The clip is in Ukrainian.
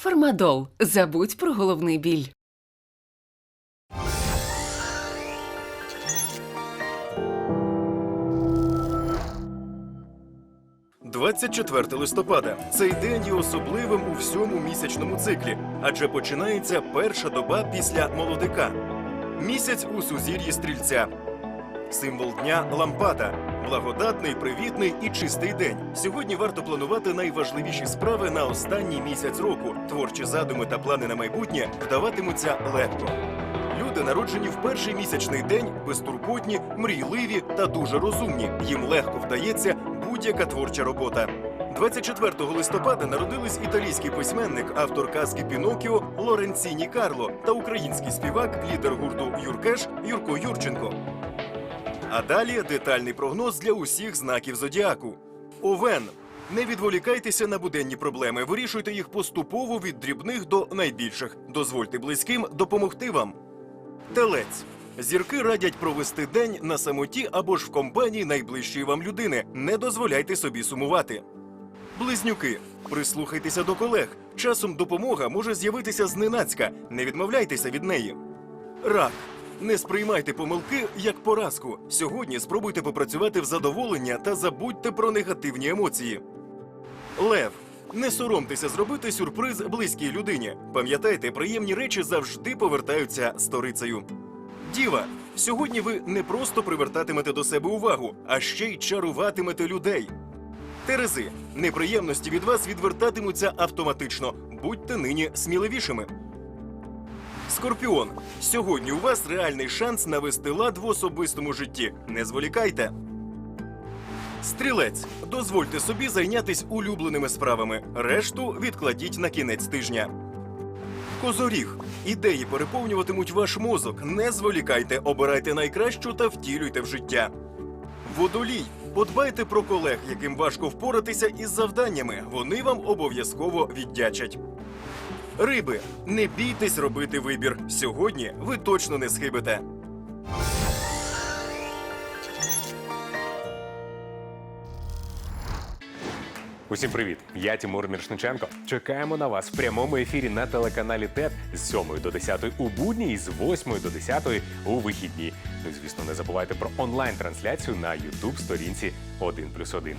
Фармадол. Забудь про головний біль. – 24 листопада. Цей день є особливим у всьому місячному циклі, адже починається перша доба після молодика. Місяць у сузір'ї стрільця. Символ дня лампада. Благодатний, привітний і чистий день. Сьогодні варто планувати найважливіші справи на останній місяць року. Творчі задуми та плани на майбутнє вдаватимуться легко. Люди, народжені в перший місячний день, безтурботні, мрійливі та дуже розумні. Їм легко вдається будь-яка творча робота. 24 листопада народились італійський письменник, автор казки Пінокіо Лоренціні Карло та український співак, лідер гурту Юркеш Юрко Юрченко. А далі детальний прогноз для усіх знаків зодіаку. Овен. Не відволікайтеся на буденні проблеми, вирішуйте їх поступово від дрібних до найбільших. Дозвольте близьким допомогти вам. Телець. Зірки радять провести день на самоті або ж в компанії найближчої вам людини. Не дозволяйте собі сумувати. Близнюки. Прислухайтеся до колег. Часом допомога може з'явитися зненацька. Не відмовляйтеся від неї. Рак. Не сприймайте помилки як поразку. Сьогодні спробуйте попрацювати в задоволення та забудьте про негативні емоції. Лев. Не соромтеся зробити сюрприз близькій людині. Пам'ятайте, приємні речі завжди повертаються сторицею. Діва, сьогодні ви не просто привертатимете до себе увагу, а ще й чаруватимете людей. Терези, неприємності від вас відвертатимуться автоматично. Будьте нині сміливішими. Скорпіон, сьогодні у вас реальний шанс навести лад в особистому житті. Не зволікайте. Стрілець, дозвольте собі зайнятись улюбленими справами. Решту відкладіть на кінець тижня. Козоріг. Ідеї переповнюватимуть ваш мозок. Не зволікайте, обирайте найкращу та втілюйте в життя. Водолій. Подбайте про колег, яким важко впоратися із завданнями. Вони вам обов'язково віддячать. Риби, не бійтесь робити вибір. Сьогодні ви точно не схибите. Усім привіт! Я Тимур Міршниченко. Чекаємо на вас в прямому ефірі на телеканалі ТЕТ з 7 до 10 у будні і з 8 до 10 у вихідні. Ну звісно, не забувайте про онлайн-трансляцію на youtube сторінці 1+,1.